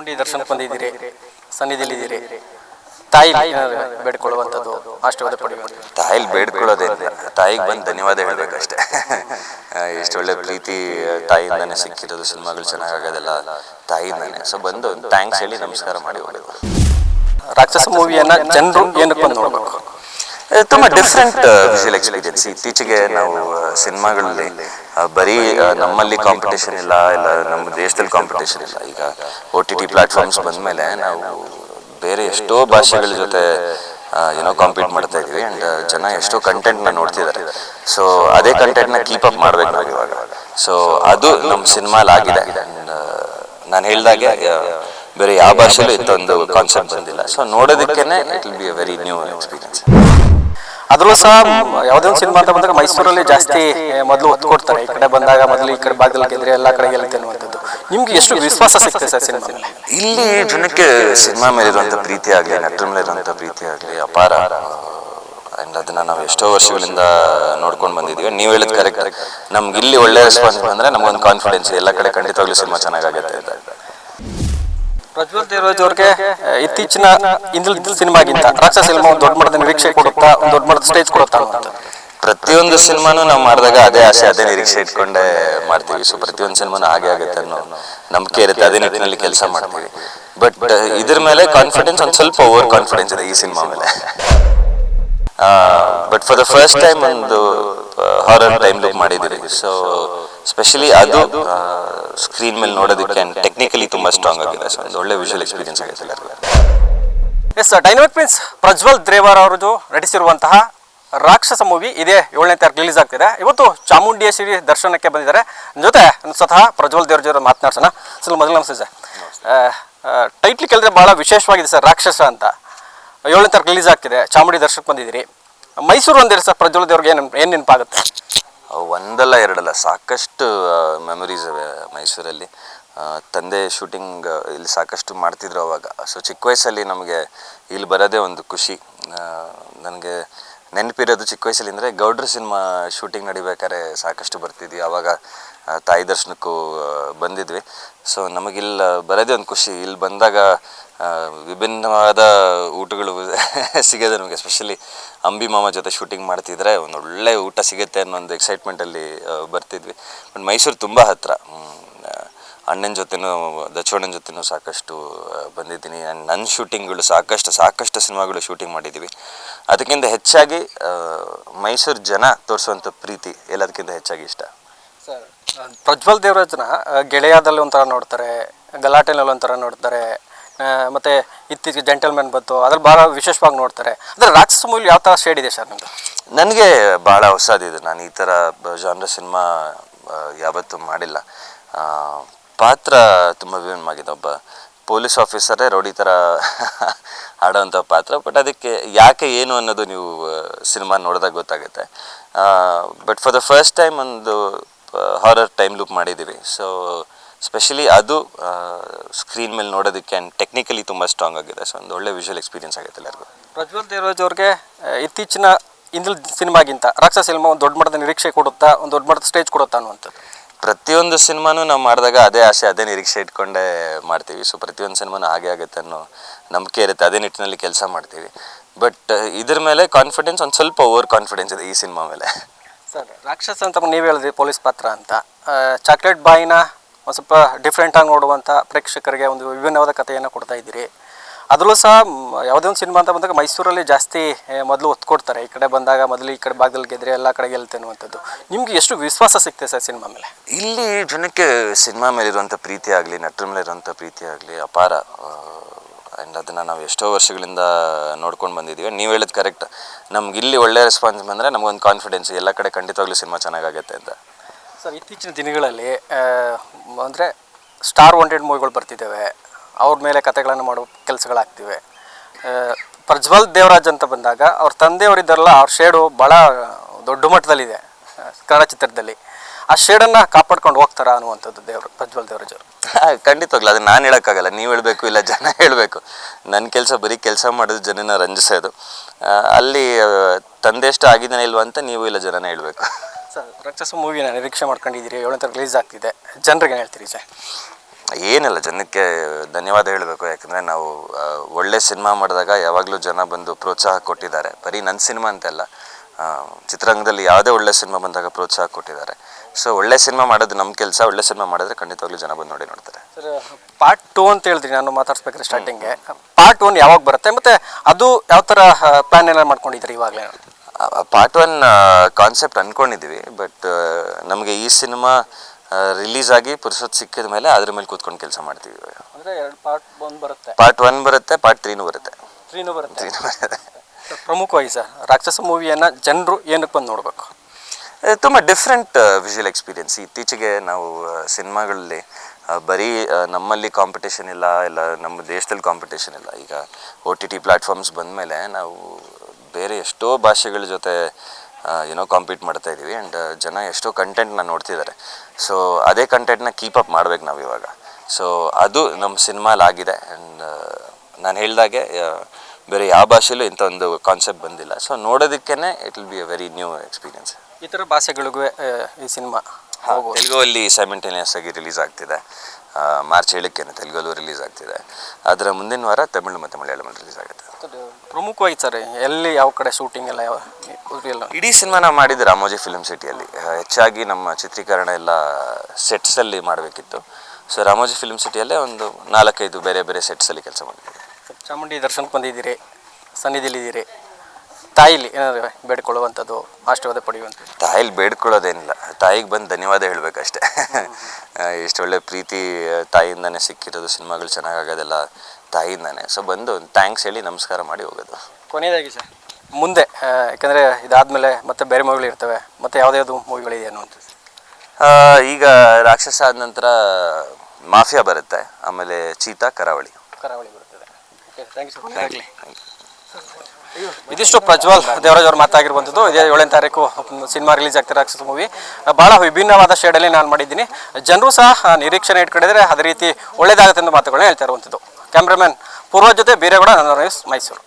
ಚಾಮುಂಡಿ ದರ್ಶನಕ್ಕೆ ಬಂದಿದ್ದೀರಿ ಸನ್ನಿಧಿಲಿದ್ದೀರಿ ತಾಯಿ ಬೇಡ್ಕೊಳ್ಳುವಂಥದ್ದು ಆಶೀರ್ವಾದ ಪಡೆಯುವಂಥದ್ದು ತಾಯಲ್ಲಿ ಬೇಡ್ಕೊಳ್ಳೋದೇ ತಾಯಿಗೆ ಬಂದು ಧನ್ಯವಾದ ಹೇಳಬೇಕಷ್ಟೇ. ಎಷ್ಟು ಒಳ್ಳೆ ಪ್ರೀತಿ ತಾಯಿಯಿಂದಾನೆ ಸಿಕ್ಕಿರೋದು ಸಿನಿಮಾಗಳು ಚೆನ್ನಾಗಾಗೋದೆಲ್ಲ ತಾಯಿಯಿಂದಾನೆ. ಸೊ ಬಂದು ಥ್ಯಾಂಕ್ಸ್ ಹೇಳಿ ನಮಸ್ಕಾರ ಮಾಡಿ ಹೋಗೋದು. ರಾಕ್ಷಸ ಮೂವಿಯನ್ನ ಜನರು ಏನಕ್ಕೆ ಬಂದು ನೋಡ್ಬೇಕು. ತುಂಬಾ ಡಿಫ್ರೆಂಟ್ ವಿಜುವಲ್ ಎಕ್ಸ್ಪೀರಿಯನ್ಸ್ ಇತ್ತೀಚೆಗೆ ನಾವು ಸಿನಿಮಾಗಳಲ್ಲಿ ಬರೀ ನಮ್ಮಲ್ಲಿ ಕಾಂಪಿಟೇಷನ್ ಇಲ್ಲ ಇಲ್ಲ ನಮ್ಮ ದೇಶದಲ್ಲಿ ಕಾಂಪಿಟೇಷನ್ ಇಲ್ಲ. ಈಗ ಒ ಟಿ ಟಿ ಪ್ಲಾಟ್ಫಾರ್ಮ್ಸ್ ಬಂದ್ಮೇಲೆ ನಾವು ಬೇರೆ ಎಷ್ಟೋ ಭಾಷೆಗಳ ಜೊತೆ ಏನೋ ಕಾಂಪೀಟ್ ಮಾಡ್ತಾ ಇದೀವಿ ಅಂಡ್ ಜನ ಎಷ್ಟೋ ಕಂಟೆಂಟ್ನ ನೋಡ್ತಿದ್ದಾರೆ. ಸೊ ಅದೇ ಕಂಟೆಂಟ್ನ ಕೀಪ್ ಅಪ್ ಮಾಡ್ಬೇಕು ನಾವು ಇವಾಗ. ಸೊ ಅದು ನಮ್ಮ ಸಿನಿಮಾಲಾಗಿದೆ ನಾನು ಹೇಳ್ದಾಗೆ ಬೇರೆ ಯಾವ ಭಾಷೆಲೂ ಇತ್ತೊಂದು ಕಾನ್ಸೆಪ್ಟ್ ಬಂದಿಲ್ಲ so ನೋಡೋದಕ್ಕೇನೆ it will be a very new experience ಅದ್ರಲ್ಲೂ ಸಹ ಯಾವುದೇ ಒಂದು ಸಿನಿಮಾ ಅಂತ ಬಂದಾಗ ಮೈಸೂರಲ್ಲಿ ಜಾಸ್ತಿ ಮೊದಲು ಒತ್ತು ಕೊಡ್ತಾರೆ. ಈ ಕಡೆ ಬಂದಾಗ ಮೊದಲು ಈ ಕಡೆ ಭಾಗದಲ್ಲಿ ಗೆದ್ರೆ ಎಲ್ಲ ಕಡೆ ಗೆಲ್ಲುತ್ತೆ ಅನ್ನುವಂಥದ್ದು. ನಿಮ್ಗೆ ಎಷ್ಟು ವಿಶ್ವಾಸ ಸಿಗ್ತದೆ ಸರ್ ಸಿನಿಮಾ ಇಲ್ಲಿ ಜನಕ್ಕೆ ಸಿನಿಮಾ ಮೇಲೆ ಇರುವಂತ ಪ್ರೀತಿ ಆಗಲಿ, ನಟರ ಮೇಲೆ ಇರುವಂತ ಪ್ರೀತಿ ಆಗಲಿ ಅಪಾರ. ಅಂಡ್ ಅದನ್ನ ನಾವು ಎಷ್ಟೋ ವರ್ಷಗಳಿಂದ ನೋಡ್ಕೊಂಡು ಬಂದಿದ್ದೀವಿ. ನೀವು ಹೇಳಿದ ಕರೆಕ್ಟ್ ನಮ್ಗೆ ಇಲ್ಲಿ ಒಳ್ಳೆ ರೆಸ್ಪಾನ್ಸ್ ಬಂದ್ರೆ ನಮ್ಗೊಂದು ಕಾನ್ಫಿಡೆನ್ಸ್ ಎಲ್ಲ ಕಡೆ ಖಂಡಿತವಾಗ್ಲೂ ಸಿನಿಮಾ ಚೆನ್ನಾಗಾಗುತ್ತೆ ಅಂತ. ಪ್ರಜ್ವಲ್ ದೇವರಾಜ್ ಅವ್ರಿಗೆ ಇತ್ತೀಚಿನ ಇಂದಿಲ್ ಸಿನಿಮಾಗಿಂತ ರಾಕ್ಷಸ ಸಿನಿಮಾ ಒಂದು ದೊಡ್ಡ ಮಟ್ಟದ ನಿರೀಕ್ಷೆ ಕೊಡುತ್ತಾ, ಒಂದು ದೊಡ್ಡ ಮಟ್ಟದ ಸ್ಟೇಜ್ ಕೊಡುತ್ತಾ ಪ್ರತಿಯೊಂದು ಸಿನಿಮಾನು ನಾವು ಮಾಡಿದಾಗ ಅದೇ ಆಸೆ, ಅದೇ ನಿರೀಕ್ಷೆ ಇಟ್ಕೊಂಡೇ ಮಾಡ್ತೀವಿ. ಸೊ ಪ್ರತಿಯೊಂದು ಸಿನಿಮಾನು ಹಾಗೆ ಆಗುತ್ತೆ ಅನ್ನೋ ನಂಬಿಕೆ ಇರುತ್ತೆ, ಅದೇ ನಿಟ್ಟಿನಲ್ಲಿ ಕೆಲಸ ಮಾಡ್ತೀವಿ. ಬಟ್ ಇದ್ರ ಮೇಲೆ ಕಾನ್ಫಿಡೆನ್ಸ್ ಒಂದು ಸ್ವಲ್ಪ ಓವರ್ ಕಾನ್ಫಿಡೆನ್ಸ್ ಇದೆ ಈ ಸಿನಿಮಾ ಮೇಲೆ. But for the first time ಒಂದು ಹಾರರ್ ಟೈಮ್ ಲುಕ್ ಮಾಡಿದ್ದೀವಿ. ಸೊ ಸ್ಪೆಷಲಿ ಅದು ಸ್ಕ್ರೀನ್ ಮೇಲೆ ನೋಡೋದಕ್ಕೆ ಟೆಕ್ನಿಕಲಿ ತುಂಬಾ ಸ್ಟ್ರಾಂಗ್ ಆಗಿದೆ ಸೊ ಒಂದು ಒಳ್ಳೆ ವಿಷುವಲ್ ಎಕ್ಸ್ಪೀರಿಯನ್ಸ್ ಆಗಿದೆ ಎಲ್ಲರಿಗೂ. ಎಸ್ ಡೈನಮಿಕ್ ಪ್ರಿನ್ಸ್ ಪ್ರಜ್ವಲ್ ದೇವರ್ ಅವರದು ನಟಿಸಿರುವಂತಹ ರಾಕ್ಷಸ ಮೂವಿ ಇದೇ ಏಳನೇ ತಾರೀಕು ರಿಲೀಸ್ ಆಗ್ತಿದೆ. ಇವತ್ತು ಚಾಮುಂಡೇಶ್ವರಿ ದರ್ಶನಕ್ಕೆ ಬಂದಿದ್ದಾರೆ. ಜೊತೆ ಸ್ವತಃ ಪ್ರಜ್ವಲ್ ದೇವ್ರ ಜೊತೆ ಮಾತನಾಡ್ಸೋಣ. ಸ್ವಲ್ಪ ಮೊದಲು ನಮಸ್ತೆ ಸರ್. ಟೈಟ್ಲ್ ಕೇಳಿದ್ರೆ ಭಾಳ ವಿಶೇಷವಾಗಿದೆ ಸರ್ ರಾಕ್ಷಸ ಅಂತ. ಏಳನೇ ತಾರೀಕು ರಿಲೀಸ್ ಆಗ್ತಿದೆ. ಚಾಮುಂಡಿ ದರ್ಶನಕ್ಕೆ ಬಂದಿದ್ದೀರಿ. ಮೈಸೂರು ಅಂದಿರಿ ಸರ್ ಪ್ರಜ್ವಲ್ ದೇವ್ರಿಗೆ ಏನು ಏನು ನೆನಪಾಗುತ್ತೆ? ಒಂದಲ್ಲ ಎರಡಲ್ಲ, ಸಾಕಷ್ಟು ಮೆಮೊರೀಸ್ ಅವೆ ಮೈಸೂರಲ್ಲಿ. ತಂದೆ ಶೂಟಿಂಗ್ ಇಲ್ಲಿ ಸಾಕಷ್ಟು ಮಾಡ್ತಿದ್ರು ಅವಾಗ. ಸೊ ಚಿಕ್ಕ ವಯಸ್ಸಲ್ಲಿ ನಮಗೆ ಇಲ್ಲಿ ಬರೋದೇ ಒಂದು ಖುಷಿ. ನನಗೆ ನೆನಪಿರೋದು ಚಿಕ್ಕ ವಯಸ್ಸಲ್ಲಿ ಅಂದರೆ ಗೌಡ್ರ ಸಿನಿಮಾ ಶೂಟಿಂಗ್ ನಡಿಬೇಕಾದ್ರೆ ಸಾಕಷ್ಟು ಬರ್ತಿದ್ವಿ. ಆವಾಗ ತಾಯಿ ದರ್ಶನಕ್ಕೂ ಬಂದಿದ್ವಿ. ಸೊ ನಮಗಿಲ್ಲಿ ಬರೋದೇ ಒಂದು ಖುಷಿ. ಇಲ್ಲಿ ಬಂದಾಗ ವಿಭಿನ್ನವಾದ ಊಟಗಳು ಸಿಗೋದು ನಮಗೆ ಎಸ್ಪೆಷಲಿ ಅಂಬಿ ಮಾಮ ಜೊತೆ ಶೂಟಿಂಗ್ ಮಾಡ್ತಿದ್ರೆ ಒಂದು ಒಳ್ಳೆ ಊಟ ಸಿಗುತ್ತೆ ಅನ್ನೋ ಒಂದು ಎಕ್ಸೈಟ್ಮೆಂಟಲ್ಲಿ ಬರ್ತಿದ್ವಿ. ಬಟ್ ಮೈಸೂರು ತುಂಬ ಹತ್ತಿರ ಅಣ್ಣನ ಜೊತೆನೂ ದಚ್ಚೋಣ್ಣನ ಜೊತೆನೂ ಸಾಕಷ್ಟು ಬಂದಿದ್ದೀನಿ. ಆ್ಯಂಡ್ ನನ್ನ ಶೂಟಿಂಗ್ಗಳು ಸಾಕಷ್ಟು ಸಾಕಷ್ಟು ಸಿನಿಮಾಗಳು ಶೂಟಿಂಗ್ ಮಾಡಿದ್ದೀವಿ ಅದಕ್ಕಿಂತ ಹೆಚ್ಚಾಗಿ ಮೈಸೂರು ಜನ ತೋರಿಸುವಂಥ ಪ್ರೀತಿ ಎಲ್ಲದಕ್ಕಿಂತ ಹೆಚ್ಚಾಗಿ ಇಷ್ಟ. ಸರ್, ಪ್ರಜ್ವಲ್ ದೇವರಾಜನ ಗೆಳೆಯದಲ್ಲಿ ಒಂಥರ ನೋಡ್ತಾರೆ ಗಲಾಟೆನಲ್ಲಿ ಒಂಥರ ನೋಡ್ತಾರೆ ಮತ್ತೆ ಇತ್ತೀಚೆಗೆ ಜೆಂಟಲ್ಮೆನ್ ಬಂತು, ಅದ್ರಲ್ಲಿ ಭಾಳ ವಿಶೇಷವಾಗಿ ನೋಡ್ತಾರೆ. ಅಂದರೆ ರಾಕ್ಷಸ ಯಾವ ಥರ ಶೇಡ್ ಇದೆ ಸರ್ ನಿಮ್ಮದು ನನಗೆ ಭಾಳ ಹೊಸದಿದೆ ನಾನು ಈ ಥರ ಜಾನ್ರ ಸಿನಿಮಾ ಯಾವತ್ತೂ ಮಾಡಿಲ್ಲ. ಪಾತ್ರ ತುಂಬ ವಿಭಿನ್ನವಾಗಿದೆ. ಒಬ್ಬ ಪೊಲೀಸ್ ಆಫೀಸರೇ ರೌಡಿ ಥರ ಆಡೋವಂಥ ಪಾತ್ರ ಬಟ್ ಅದಕ್ಕೆ ಯಾಕೆ ಏನು ಅನ್ನೋದು ನೀವು ಸಿನಿಮಾ ನೋಡಿದಾಗ ಗೊತ್ತಾಗುತ್ತೆ. But for the first time ಒಂದು ಹಾರರ್ ಟೈಮ್ ಲುಕ್ ಮಾಡಿದ್ದೀವಿ. ಸೊ ಸ್ಪೆಷಲಿ ಅದು ಸ್ಕ್ರೀನ್ ಮೇಲೆ ನೋಡೋದಕ್ಕೆ ಆ್ಯಂಡ್ ಟೆಕ್ನಿಕಲಿ ತುಂಬ ಸ್ಟ್ರಾಂಗ್ ಆಗಿದೆ. ಸೊ ಒಂದು ಒಳ್ಳೆ ವಿಷುವಲ್ ಎಕ್ಸ್ಪೀರಿಯನ್ಸ್ ಆಗುತ್ತೆ ಎಲ್ಲರಿಗೂ. ಪ್ರಜ್ವಲ್ ದೇವರಾಜ್ ಅವ್ರಿಗೆ ಇತ್ತೀಚಿನ ಇಂದಿಲ್ ಸಿನಿಮಾಗಿಂತ ರಾಕ್ಷಸ ಸಿನಿಮಾ ಒಂದು ದೊಡ್ಡ ಮಟ್ಟದ ನಿರೀಕ್ಷೆ ಕೊಡುತ್ತಾ ಒಂದು ದೊಡ್ಡ ಮಟ್ಟದ ಸ್ಟೇಜ್ ಕೊಡುತ್ತಾ ಅನ್ನುವಂಥದ್ದು? ಪ್ರತಿಯೊಂದು ಸಿನಿಮಾನು ನಾವು ಮಾಡಿದಾಗ ಅದೇ ಆಸೆ ಅದೇ ನಿರೀಕ್ಷೆ ಇಟ್ಕೊಂಡೇ ಮಾಡ್ತೀವಿ. ಸೊ ಪ್ರತಿಯೊಂದು ಸಿನಿಮಾನು ಹಾಗೆ ಆಗುತ್ತೆ ಅನ್ನೋ ನಂಬಿಕೆ ಇರುತ್ತೆ. ಅದೇ ನಿಟ್ಟಿನಲ್ಲಿ ಕೆಲಸ ಮಾಡ್ತೀವಿ. ಬಟ್ ಇದ್ರ ಮೇಲೆ ಕಾನ್ಫಿಡೆನ್ಸ್ ಒಂದು ಸ್ವಲ್ಪ ಓವರ್ ಕಾನ್ಫಿಡೆನ್ಸ್ ಇದೆ ಈ ಸಿನಿಮಾ ಮೇಲೆ. ಸರ್ ರಾಕ್ಷಸ ಅಂತ ನೀವು ಹೇಳಿದ್ರಿ ಪೊಲೀಸ್ ಪಾತ್ರ ಅಂತ. ಚಾಕ್ಲೇಟ್ ಬಾಯಿನ ಸ್ವಲ್ಪ ಡಿಫ್ರೆಂಟಾಗಿ ನೋಡುವಂಥ ಪ್ರೇಕ್ಷಕರಿಗೆ ಒಂದು ವಿಭಿನ್ನವಾದ ಕಥೆಯನ್ನು ಕೊಡ್ತಾ ಇದ್ದೀರಿ. ಅದರಲ್ಲೂ ಸಹ ಯಾವುದೇ ಒಂದು ಸಿನಿಮಾ ಅಂತ ಬಂದಾಗ ಮೈಸೂರಲ್ಲಿ ಜಾಸ್ತಿ ಮೊದಲು ಒತ್ತು ಕೊಡ್ತಾರೆ ಈ ಕಡೆ ಬಂದಾಗ ಮೊದಲು ಈ ಕಡೆ ಭಾಗದಲ್ಲಿ ಗೆದ್ರೆ ಎಲ್ಲ ಕಡೆ ಗೆಲ್ತೆ ಅನ್ನುವಂಥದ್ದು ನಿಮಗೆ ಎಷ್ಟು ವಿಶ್ವಾಸ ಸಿಗ್ತದೆ ಸರ್ ಸಿನಿಮಾ ಮೇಲೆ? ಇಲ್ಲಿ ಜನಕ್ಕೆ ಸಿನಿಮಾ ಮೇಲೆ ಇರುವಂಥ ಪ್ರೀತಿ ಆಗಲಿ ನಟರ ಮೇಲೆ ಇರುವಂಥ ಪ್ರೀತಿ ಆಗಲಿ ಅಪಾರ ಆ್ಯಂಡ್ ಅದನ್ನು ನಾವು ಎಷ್ಟೋ ವರ್ಷಗಳಿಂದ ನೋಡ್ಕೊಂಡು ಬಂದಿದ್ದೀವಿ ನೀವು ಹೇಳೋದು ಕರೆಕ್ಟ್ ನಮ್ಗೆ ಇಲ್ಲಿ ಒಳ್ಳೆಯ ರೆಸ್ಪಾನ್ಸ್ ಬಂದರೆ ನಮಗೊಂದು ಕಾನ್ಫಿಡೆನ್ಸ್ ಎಲ್ಲ ಕಡೆ ಖಂಡಿತವಾಗ್ಲೂ ಸಿನಿಮಾ ಚೆನ್ನಾಗಾಗುತ್ತೆ ಅಂತ. ಸರ್ ಇತ್ತೀಚಿನ ದಿನಗಳಲ್ಲಿ ಅಂದರೆ ಸ್ಟಾರ್ ವಾಂಟೆಡ್ ಮೂವಿಗಳು ಬರ್ತಿದ್ದಾವೆ. ಅವ್ರ ಮೇಲೆ ಕಥೆಗಳನ್ನು ಮಾಡೋ ಕೆಲಸಗಳಾಗ್ತಿವೆ. ಪ್ರಜ್ವಲ್ ದೇವರಾಜ್ ಅಂತ ಬಂದಾಗ ಅವ್ರ ತಂದೆಯವರಿದ್ದಾರಲ್ಲ, ಅವ್ರ ಶೇಡು ಭಾಳ ದೊಡ್ಡ ಮಟ್ಟದಲ್ಲಿದೆ ಕನ್ನಡ ಚಿತ್ರದಲ್ಲಿ. ಆ ಶೇಡನ್ನು ಕಾಪಾಡ್ಕೊಂಡು ಹೋಗ್ತಾರಾ ಅನ್ನುವಂಥದ್ದು ದೇವರು, ಪ್ರಜ್ವಲ್ ದೇವರಾಜ್ ಅವರು. ಖಂಡಿತವಾಗ್ಲು. ಅದು ನಾನು ಹೇಳೋಕ್ಕಾಗಲ್ಲ. ನೀವು ಹೇಳಬೇಕು ಇಲ್ಲ ಜನ ಹೇಳಬೇಕು. ನನ್ನ ಕೆಲಸ ಬರೀ ಕೆಲಸ ಮಾಡೋದು ಜನನ ರಂಜಿಸೋದು. ಅಲ್ಲಿ ತಂದೆಷ್ಟು ಆಗಿದ್ದಾನೆ ಇಲ್ವಾ ಅಂತ ನೀವು ಇಲ್ಲ ಜನನ ಹೇಳಬೇಕು. ಸರ್ ರಾಕ್ಷಸ ಮೂವಿನ ನಿರೀಕ್ಷೆ ಮಾಡ್ಕೊಂಡಿದ್ದೀರಿ ಏಳನೇ ತಾರೀಕು ರಿಲೀಸ್ ಆಗ್ತಿದೆ. ಜನರಿಗೆ ಹೇಳ್ತೀರಿ ಸರ್? ಏನಿಲ್ಲ ಜನಕ್ಕೆ ಧನ್ಯವಾದ ಹೇಳಬೇಕು. ಯಾಕಂದರೆ ನಾವು ಆ, ಒಳ್ಳೆ ಸಿನಿಮಾ ಮಾಡಿದಾಗ ಯಾವಾಗಲೂ ಜನ ಬಂದು ಪ್ರೋತ್ಸಾಹ ಕೊಟ್ಟಿದ್ದಾರೆ. ಬರೀ ನನ್ನ ಸಿನಿಮಾ ಅಂತೆಲ್ಲ ಆ, ಚಿತ್ರರಂಗದಲ್ಲಿ ಯಾವುದೇ ಒಳ್ಳೆ ಸಿನಿಮಾ ಬಂದಾಗ ಪ್ರೋತ್ಸಾಹ ಕೊಟ್ಟಿದ್ದಾರೆ. ಸೊ ಒಳ್ಳೆ ಸಿನಿಮಾ ಮಾಡೋದು ನಮ್ಮ ಕೆಲಸ. ಒಳ್ಳೆ ಸಿನಿಮಾ ಮಾಡಿದ್ರೆ ಖಂಡಿತವಾಗ್ಲೂ ಜನ ಬಂದು ನೋಡಿ ನೋಡ್ತಾರೆ. ಸರ್ ಪಾರ್ಟ್ ಟೂ ಅಂತ ಹೇಳಿದ್ರಿ ನಾನು ಮಾತಾಡ್ಸ್ಬೇಕ್ರೆ ಸ್ಟಾರ್ಟಿಂಗ್ಗೆ ಪಾರ್ಟ್ ಒನ್ ಯಾವಾಗ ಬರುತ್ತೆ? ಮತ್ತು ಅದು ಯಾವ ಥರ ಪ್ಲ್ಯಾನ್ ಎಲ್ಲ ಮಾಡ್ಕೊಂಡಿದ್ದೀರಿ ಇವಾಗಲೇ? ಪಾರ್ಟ್ ಒನ್ ಕಾನ್ಸೆಪ್ಟ್ ಅಂದ್ಕೊಂಡಿದ್ದೀವಿ ಬಟ್ ನಮಗೆ ಈ ಸಿನಿಮಾ ರಿಲೀಸ್ ಆಗಿ ಪುರುಸೊತ್ತು ಸಿಕ್ಕಿದ ಮೇಲೆ ಅದ್ರ ಮೇಲೆ ಕೂತ್ಕೊಂಡು ಕೆಲಸ ಮಾಡ್ತೀವಿ ಅಂದರೆ ಎರಡು ಪಾರ್ಟ್ ಒಂದು ಬರುತ್ತೆ. ಪಾರ್ಟ್ ಒನ್ ಬರುತ್ತೆ ಪಾರ್ಟ್ ತ್ರೀನು ಬರುತ್ತೆ. ತ್ರೀನೂ ಬರುತ್ತೆ. ತ್ರೀನೂ ಬರುತ್ತೆ. ಪ್ರಮುಖವಾಗಿ ಸರ್ ರಾಕ್ಷಸ ಮೂವಿಯನ್ನು ಜನರು ಏನಕ್ಕೆ ಬಂದು ನೋಡಬೇಕು? ತುಂಬ ಡಿಫ್ರೆಂಟ್ ವಿಷುವಲ್ ಎಕ್ಸ್ಪೀರಿಯನ್ಸ್ ಇತ್ತೀಚೆಗೆ ನಾವು ಸಿನಿಮಾಗಳಲ್ಲಿ ಬರೀ ನಮ್ಮಲ್ಲಿ ಕಾಂಪಿಟೇಷನ್ ಇಲ್ಲ ಇಲ್ಲ ನಮ್ಮ ದೇಶದಲ್ಲಿ ಕಾಂಪಿಟೇಷನ್ ಇಲ್ಲ. ಈಗ ಒ ಟಿ ಟಿ ಪ್ಲ್ಯಾಟ್ಫಾರ್ಮ್ಸ್ ಬಂದಮೇಲೆ ನಾವು ಬೇರೆ ಎಷ್ಟೋ ಭಾಷೆಗಳ ಜೊತೆ ಏನೋ ಕಾಂಪೀಟ್ ಮಾಡ್ತಾ ಇದ್ದೀವಿ ಆ್ಯಂಡ್ ಜನ ಎಷ್ಟೋ ಕಂಟೆಂಟ್ನ ನೋಡ್ತಿದ್ದಾರೆ. ಸೊ ಅದೇ ಕಂಟೆಂಟ್ನ ಕೀಪ್ ಅಪ್ ಮಾಡ್ಬೇಕು ನಾವು ಇವಾಗ. ಸೊ ಅದು ನಮ್ಮ ಸಿನಿಮಾಲಾಗಿದೆ ಆ್ಯಂಡ್ ನಾನು ಹೇಳಿದಾಗೆ ಬೇರೆ ಯಾವ ಭಾಷೆಯಲ್ಲೂ ಇಂಥ ಒಂದು ಕಾನ್ಸೆಪ್ಟ್ ಬಂದಿಲ್ಲ. So ನೋಡೋದಕ್ಕೇ it will be a very new experience ಈ ಥರ ಭಾಷೆಗಳಿಗೂ ಈ ಸಿನಿಮಾ ತೆಲುಗು ತೆಲುಗುವಲ್ಲಿ ಸೈಮೆಂಟೇನಿಯಸ್ ಆಗಿ ರಿಲೀಸ್ ಆಗ್ತಿದೆ. ಮಾರ್ಚ್ ಏಳಕ್ಕೇನೆ ತೆಲುಗಲ್ಲೂ ರಿಲೀಸ್ ಆಗ್ತಿದೆ. ಅದರ ಮುಂದಿನ ವಾರ ತಮಿಳು ಮತ್ತು ಮಲಯಾಳಮಲ್ಲಿ ರಿಲೀಸ್ ಆಗುತ್ತೆ. ಪ್ರಮುಖವಾಗಿ ಸರ್ ಎಲ್ಲಿ ಯಾವ ಕಡೆ ಶೂಟಿಂಗ್ ಎಲ್ಲ ಯಾವ ಎಲ್ಲ ಇಡೀ ಸಿನಿಮಾನ ಮಾಡಿದ್ದು ರಾಮೋಜಿ ಫಿಲ್ಮ್ ಸಿಟಿಯಲ್ಲಿ ಹೆಚ್ಚಾಗಿ ನಮ್ಮ ಚಿತ್ರೀಕರಣ ಎಲ್ಲ ಸೆಟ್ಸಲ್ಲಿ ಮಾಡಬೇಕಿತ್ತು. ಸೊ ರಾಮೋಜಿ ಫಿಲ್ಮ್ ಸಿಟಿಯಲ್ಲೇ ಒಂದು ನಾಲ್ಕೈದು ಬೇರೆ ಬೇರೆ ಸೆಟ್ಸಲ್ಲಿ ಕೆಲಸ ಮಾಡಿದ್ದೀವಿ ಚಾಮುಂಡಿ ದರ್ಶನಕ್ಕೆ ಬಂದಿದ್ದೀರಿ ಸನ್ನಿಧಿಲಿದ್ದೀರಿ ತಾಯಿಲಿ ಏನಾದ್ರು ಬೇಡ್ಕೊಳ್ಳುವಂಥದ್ದು ಆಶೀರ್ವಾದ ಪಡೆಯುವಂಥದ್ದು? ತಾಯಿಲಿ ಬೇಡ್ಕೊಳ್ಳೋದೇನಿಲ್ಲ. ತಾಯಿಗೆ ಬಂದು ಧನ್ಯವಾದ ಹೇಳಬೇಕಷ್ಟೇ. ಇಷ್ಟೊಳ್ಳೆ ಪ್ರೀತಿ ತಾಯಿಯಿಂದನೇ ತಾಯಿಯಿಂದಾನೇ ಸಿಕ್ಕಿರೋದು ಸಿನಿಮಾಗಳು ಚೆನ್ನಾಗಾಗೋದೆಲ್ಲ ತಾಯಿಯಿಂದಾನೆ ಸೊ ಬಂದು ಥ್ಯಾಂಕ್ಸ್ ಹೇಳಿ ನಮಸ್ಕಾರ ಮಾಡಿ ಹೋಗೋದು. ಕೊನೆಯದಾಗಿ ಸರ್ ಮುಂದೆ ಯಾಕಂದರೆ ಇದಾದಮೇಲೆ ಮತ್ತೆ ಬೇರೆ ಮೂವಿಗಳು ಇರ್ತವೆ. ಮತ್ತೆ ಯಾವುದ್ಯಾವ್ದು ಮೂವಿಗಳಿದೆ ಅನ್ನುವಂಥದ್ದು. ಆ, ಈಗ ರಾಕ್ಷಸ ಆದ ನಂತರ ಮಾಫಿಯಾ ಬರುತ್ತೆ. ಆಮೇಲೆ ಚೀತಾ ಕರಾವಳಿ. ಕರಾವಳಿ ಬರುತ್ತದೆ. ಓಕೆ ಥ್ಯಾಂಕ್ ಯು ಸರ್ ಆಗಲಿ ಇದಿಷ್ಟು ಪ್ರಜ್ವಲ್ ದೇವರಾಜ್ ಅವ್ರ ಮಾತಾಗಿರುವಂಥದ್ದು. ಇದೇ ಏಳನೇ ತಾರೀಕು ಸಿನಿಮಾ ರಿಲೀಸ್ ಆಗ್ತಿರೋ ರಾಕ್ಷಸ ಮೂವಿ ಭಾಳ ವಿಭಿನ್ನವಾದ ಶೇಡಲ್ಲಿ ನಾನು ಮಾಡಿದ್ದೀನಿ. ಜನರು ಸಹ ನಿರೀಕ್ಷಣೆ ಇಟ್ಕೊಂಡಿದ್ರೆ ಅದೇ ರೀತಿ ಒಳ್ಳೇದಾಗುತ್ತೆ ಅಂತ ಮಾತುಗಳನ್ನ ಹೇಳ್ತಾ ಇರುವಂಥದ್ದು. ಕ್ಯಾಮ್ರಾಮನ್ ಪೂರ್ವ ಜೊತೆ ಬೀರೇಗೌಡ ಮೈಸೂರು.